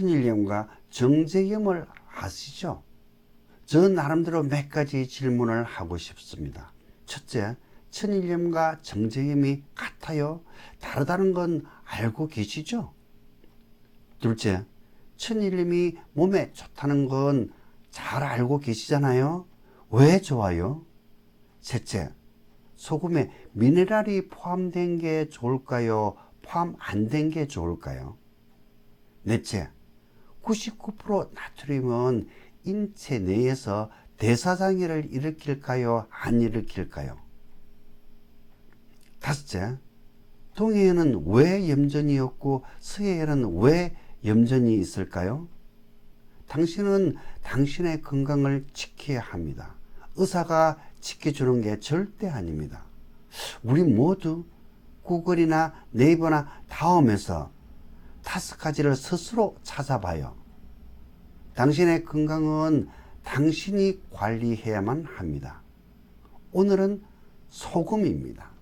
천일염과 정제염을 아시죠? 저 나름대로 몇 가지 질문을 하고 싶습니다. 첫째, 천일염과 정제염이 같아요? 다르다는 건 알고 계시죠? 둘째, 천일염이 몸에 좋다는 건 잘 알고 계시잖아요? 왜 좋아요? 셋째, 소금에 미네랄이 포함된 게 좋을까요? 포함 안 된 게 좋을까요? 넷째, 99% 나트륨은 인체 내에서 대사장애를 일으킬까요? 안 일으킬까요? 다섯째, 동해에는 왜 염전이었고 서해에는 왜 염전이 있을까요? 당신은 당신의 건강을 지켜야 합니다. 의사가 지켜주는 게 절대 아닙니다. 우리 모두 구글이나 네이버나 다음에서 다섯 가지를 스스로 찾아봐요. 당신의 건강은 당신이 관리해야만 합니다. 오늘은 소금입니다.